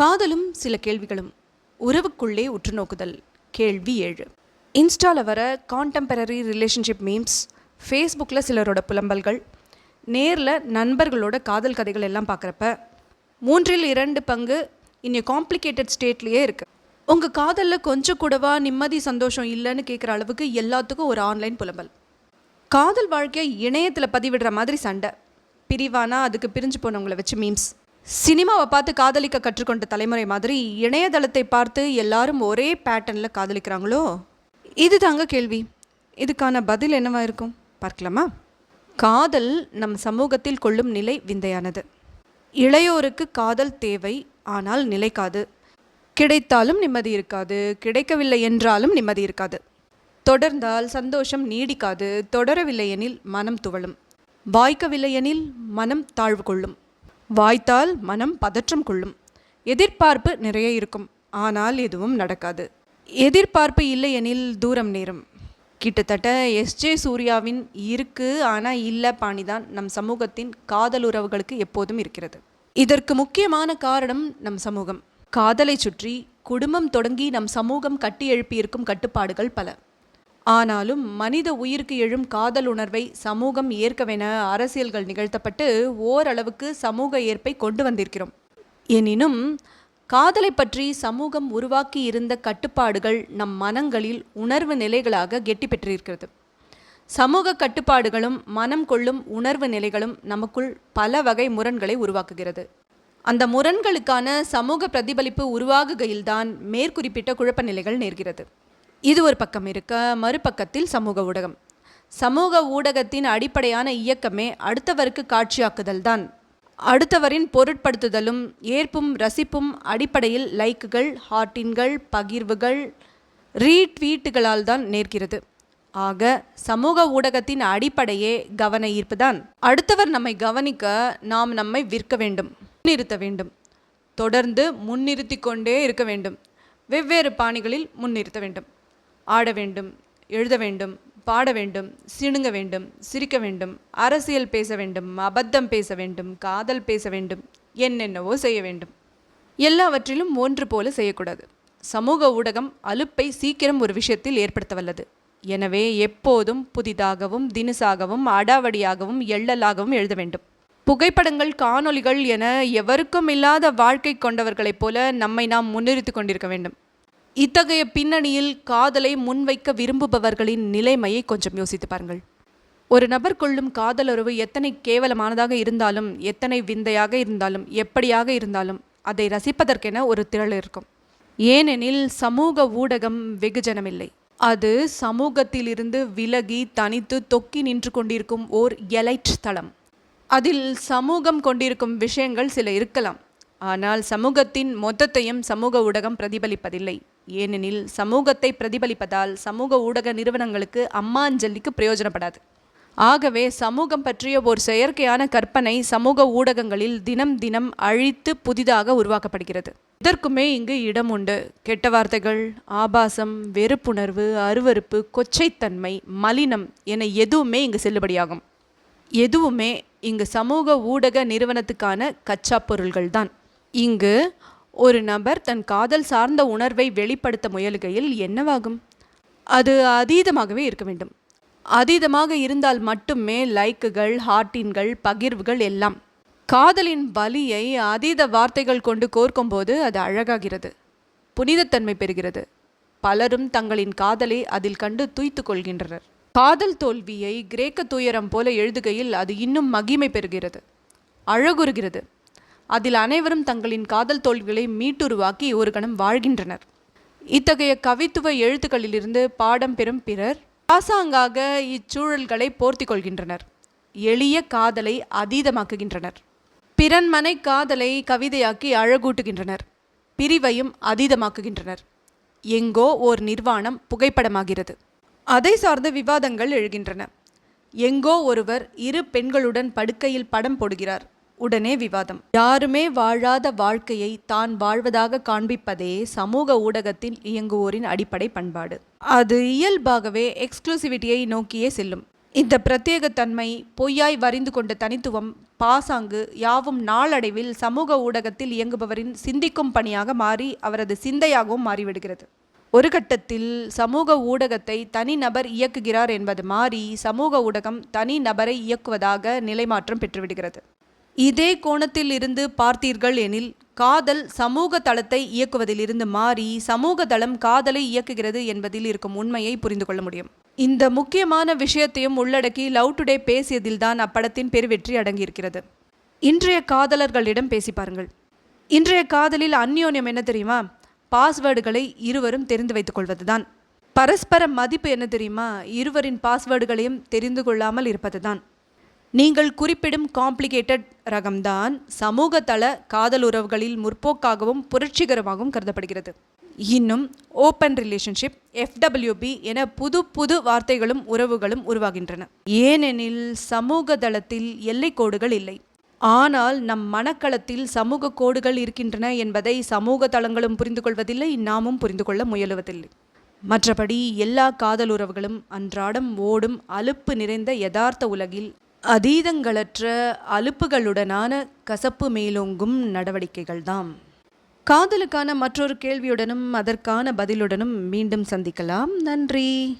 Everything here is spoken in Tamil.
காதலும் சில கேள்விகளும். உறவுக்குள்ளே உற்று நோக்குதல் கேள்வி ஏழு. இன்ஸ்டாவில் வர கான்டெம்பரரி ரிலேஷன்ஷிப் மீம்ஸ் ஃபேஸ்புக்கில் சிலரோட புலம்பல்கள் நேரில் நண்பர்களோட காதல் கதைகள் எல்லாம் பார்க்குறப்ப மூன்றில் இரண்டு பங்கு இன்னும் காம்ப்ளிகேட்டட் ஸ்டேட்லேயே இருக்குது உங்கள் காதலில் கொஞ்சம் கூடவா நிம்மதி சந்தோஷம் இல்லைன்னு கேட்குற அளவுக்கு எல்லாத்துக்கும் ஒரு ஆன்லைன் புலம்பல். காதல் வாழ்க்கையை இணையத்தில் பதிவிடுற மாதிரி சண்டை. பிரிவானா அதுக்கு பிரிஞ்சு போனவங்களை வச்சு மீம்ஸ் சினிமாவை பார்த்து காதலிக்க கற்றுக்கொண்ட தலைமுறை மாதிரி இணையதளத்தை பார்த்து எல்லாரும் ஒரே பேட்டர்னில் காதலிக்கிறாங்களோ? இது தாங்க கேள்வி. இதுக்கான பதில் என்னவா இருக்கும்? பார்க்கலாமா? காதல் நம் சமூகத்தில் கொள்ளும் நிலை விந்தையானது. இளையோருக்கு காதல் தேவை ஆனால் நிலைக்காது. கிடைத்தாலும் நிம்மதி இருக்காது கிடைக்கவில்லை என்றாலும் நிம்மதி இருக்காது. தொடர்ந்தால் சந்தோஷம் நீடிக்காது தொடரவில்லை எனில் மனம் துவளும் வாய்க்கவில்லை எனில் மனம் தாழ்வு கொள்ளும். வாய்த்தால் மனம் பதற்றம் கொள்ளும். எதிர்பார்ப்பு நிறைய இருக்கும். ஆனால் எதுவும் நடக்காது. எதிர்பார்ப்பு இல்லை எனில் தூரம் நேரும். கிட்டத்தட்ட எஸ்ஜே சூர்யாவின் இருக்கு ஆனால் இல்லை பாணிதான் நம் சமூகத்தின் காதல் உறவுகளுக்கு எப்போதும் இருக்கிறது. இதற்கு முக்கியமான காரணம் நம் சமூகம். காதலை சுற்றி குடும்பம் தொடங்கி நம் சமூகம் கட்டி எழுப்பியிருக்கும் கட்டுப்பாடுகள் பல. ஆனாலும் மனித உயிருக்கு எழும் காதல் உணர்வை சமூகம் ஏற்கவென அரசியல்கள் நிகழ்த்தப்பட்டு ஓரளவுக்கு சமூக ஏற்பை கொண்டு வந்திருக்கிறோம். எனினும் காதலை பற்றி சமூகம் உருவாக்கி இருந்த கட்டுப்பாடுகள் நம் மனங்களில் உணர்வு நிலைகளாக கெட்டி பெற்றிருக்கிறது. சமூக கட்டுப்பாடுகளும் மனம் கொள்ளும் உணர்வு நிலைகளும் நமக்குள் பல வகை முரண்களை உருவாக்குகிறது. அந்த முரண்களுக்கான சமூக பிரதிபலிப்பு உருவாகுகையில்தான் மேற்குறிப்பிட்ட குழப்ப நிலைகள் நேர்கிறது. இது ஒரு பக்கம் இருக்க. மறுபக்கத்தில் சமூக ஊடகம். சமூக ஊடகத்தின் அடிப்படையான இயக்கமே அடுத்தவருக்கு காட்சியாக்குதல் தான் அடுத்தவரின் பொருட்படுத்துதலும் ஏற்பும் ரசிப்பும் அடிப்படையில் லைக்குகள் ஹார்டின்கள் பகிர்வுகள் ரீட்வீட்டுகளால் தான் நேர்கிறது. ஆக சமூக ஊடகத்தின் அடிப்படையே கவன ஈர்ப்புதான். அடுத்தவர் நம்மை கவனிக்க நாம் நம்மை விற்க வேண்டும் முன்னிறுத்த வேண்டும். தொடர்ந்து முன்னிறுத்தி கொண்டே இருக்க வேண்டும். வெவ்வேறு பாணிகளில் முன்னிறுத்த வேண்டும். ஆட வேண்டும் எழுத வேண்டும் பாட வேண்டும் சிணுங்க வேண்டும் சிரிக்க வேண்டும் அரசியல் பேச வேண்டும் அபத்தம் பேச வேண்டும் காதல் பேச வேண்டும் என்னென்னவோ செய்ய வேண்டும். எல்லாவற்றிலும் ஒன்று போல செய்யக்கூடாது. சமூக ஊடகம் அலுப்பை சீக்கிரம் ஒரு விஷயத்தில் ஏற்படுத்த வல்லது எனவே எப்போதும் புதிதாகவும் தினுசாகவும் அடாவடியாகவும் எள்ளலாகவும் எழுத வேண்டும். புகைப்படங்கள் காணொளிகள் என எவருக்கும் இல்லாத வாழ்க்கை கொண்டவர்களைப் போல நம்மை நாம் முன்னிறுத்தி கொண்டிருக்க வேண்டும். இத்தகைய பின்னணியில் காதலை முன்வைக்க விரும்புபவர்களின் நிலைமையை கொஞ்சம் யோசித்து பாருங்கள். ஒரு நபர் கொள்ளும் காதலுறவு எத்தனை கேவலமானதாக இருந்தாலும் எத்தனை விந்தையாக இருந்தாலும் எப்படியாக இருந்தாலும் அதை ரசிப்பதற்கென ஒரு திரள் இருக்கும். ஏனெனில் சமூக ஊடகம் வெகுஜனமில்லை. அது சமூகத்திலிருந்து விலகி தனித்து தொக்கி நின்று கொண்டிருக்கும் ஓர் எலைட் தளம். அதில் சமூகம் கொண்டிருக்கும் விஷயங்கள் சில இருக்கலாம். ஆனால் சமூகத்தின் மொத்தத்தையும் சமூக ஊடகம் பிரதிபலிப்பதில்லை. ஏனெனில் சமூகத்தை பிரதிபலிப்பதால் சமூக ஊடக நிறுவனங்களுக்கு அம்மாஞ்சலிக்கு பிரயோஜனப்படாது. ஆகவே சமூகம் பற்றிய ஒரு செயற்கையான கற்பனை சமூக ஊடகங்களில் தினம் தினம் அழித்து புதிதாக உருவாக்கப்படுகிறது. இதற்குமே இங்கு இடம் உண்டு. கெட்ட வார்த்தைகள் ஆபாசம் வெறுப்புணர்வு அருவருப்பு கொச்சைத்தன்மை மலினம் என எதுவுமே இங்கு செல்லுபடியாகும். எதுவுமே இங்கு சமூக ஊடக நிறுவனத்துக்கான கச்சா பொருள்கள் தான் இங்கு ஒரு நபர் தன் காதல் சார்ந்த உணர்வை வெளிப்படுத்த முயலுகையில் என்னவாகும்? அது அதீதமாகவே இருக்க வேண்டும். அதீதமாக இருந்தால் மட்டுமே லைக்குகள் ஹார்ட்டின்கள் பகிர்வுகள் எல்லாம். காதலின் வலியை அதீத வார்த்தைகள் கொண்டு கோர்க்கும்போது அது அழகாகிறது புனிதத்தன்மை பெறுகிறது. பலரும் தங்களின் காதலை அதில் கண்டு துய்த்து கொள்கின்றனர். காதல் தோல்வியை கிரேக்க துயரம் போல எழுதுகையில் அது இன்னும் மகிமை பெறுகிறது அழகுறுகிறது. அதில் அனைவரும் தங்களின் காதல் தோல்விகளை மீட்டுருவாக்கி ஒரு கணம் வாழ்கின்றனர். இத்தகைய கவித்துவ எழுத்துக்களிலிருந்து பாடம் பெறும் பிறர் பாசாங்காக இச்சூழல்களை போர்த்தி கொள்கின்றனர். எளிய காதலை அதீதமாக்குகின்றனர். பிறன்மனை காதலை கவிதையாக்கி அழகூட்டுகின்றனர். பிரிவையும் அதீதமாக்குகின்றனர். எங்கோ ஓர் நிர்வாணம் புகைப்படமாகிறது. அதை சார்ந்த விவாதங்கள் எழுகின்றன. எங்கோ ஒருவர் இரு பெண்களுடன் படுக்கையில் படம் போடுகிறார். உடனே விவாதம். யாருமே வாழாத வாழ்க்கையை தான் வாழ்வதாக காண்பிப்பதே சமூக ஊடகத்தில் இயங்குவோரின் அடிப்படை பண்பாடு. அது இயல்பாகவே எக்ஸ்க்ளூசிவிட்டியை நோக்கியே செல்லும். இந்த பிரத்யேகத்தன்மை பொய்யாய் வரிந்து கொண்ட தனித்துவம் பாசாங்கு யாவும் நாளடைவில் சமூக ஊடகத்தில் இயங்குபவரின் சிந்திக்கும் பணியாக மாறி அவரது சிந்தையாகவும் மாறிவிடுகிறது. ஒரு கட்டத்தில் சமூக ஊடகத்தை தனிநபர் இயக்குகிறார் என்பது மாறி சமூக ஊடகம் தனிநபரை இயக்குவதாக நிலைமாற்றம் பெற்றுவிடுகிறது. இதே கோணத்தில் இருந்து பார்த்தீர்கள் எனில் காதல் சமூக தளத்தை இயக்குவதிலிருந்து மாறி சமூக தளம் காதலை இயக்குகிறது என்பதில் இருக்கும் உண்மையை புரிந்து கொள்ள முடியும். இந்த முக்கியமான விஷயத்தையும் உள்ளடக்கி லவ் டுடே பேசியதில்தான் அப்படத்தின் பெருவெற்றி அடங்கியிருக்கிறது. இன்றைய காதலர்களிடம் பேசி பாருங்கள். இன்றைய காதலில் அந்யோன்யம் என்ன தெரியுமா? பாஸ்வேர்டுகளை இருவரும் தெரிந்து வைத்துக் கொள்வதுதான். பரஸ்பர மதிப்பு என்ன தெரியுமா? இருவரின் பாஸ்வேர்டுகளையும் தெரிந்து கொள்ளாமல் இருப்பதுதான். நீங்கள் குறிப்பிடும் காம்ப்ளிகேட்டட் ரகம்தான் சமூக தள காதல் உறவுகளில் முற்போக்காகவும் புரட்சிகரமாகவும் கருதப்படுகிறது. இன்னும் ஓப்பன் ரிலேஷன்ஷிப் எஃப்டபிள்யூபி என புது புது வார்த்தைகளும் உறவுகளும் உருவாகின்றன. ஏனெனில் சமூக தளத்தில் எல்லைக்கோடுகள் இல்லை. ஆனால் நம் மனக்களத்தில் சமூக கோடுகள் இருக்கின்றன என்பதை சமூக தளங்களும் புரிந்து கொள்வதில்லை நாமும் புரிந்து கொள்ள முயலுவதில்லை. மற்றபடி எல்லா காதல் உறவுகளும் அன்றாடம் ஓடும் அலுப்பு நிறைந்த யதார்த்த உலகில் அதீதங்களற்ற அலுப்புகளுடனான கசப்பு மேலோங்கும் நடவடிக்கைகள்தாம். காதலுக்கான மற்றொரு கேள்வியுடனும் அதற்கான பதிலுடனும் மீண்டும் சந்திக்கலாம். நன்றி.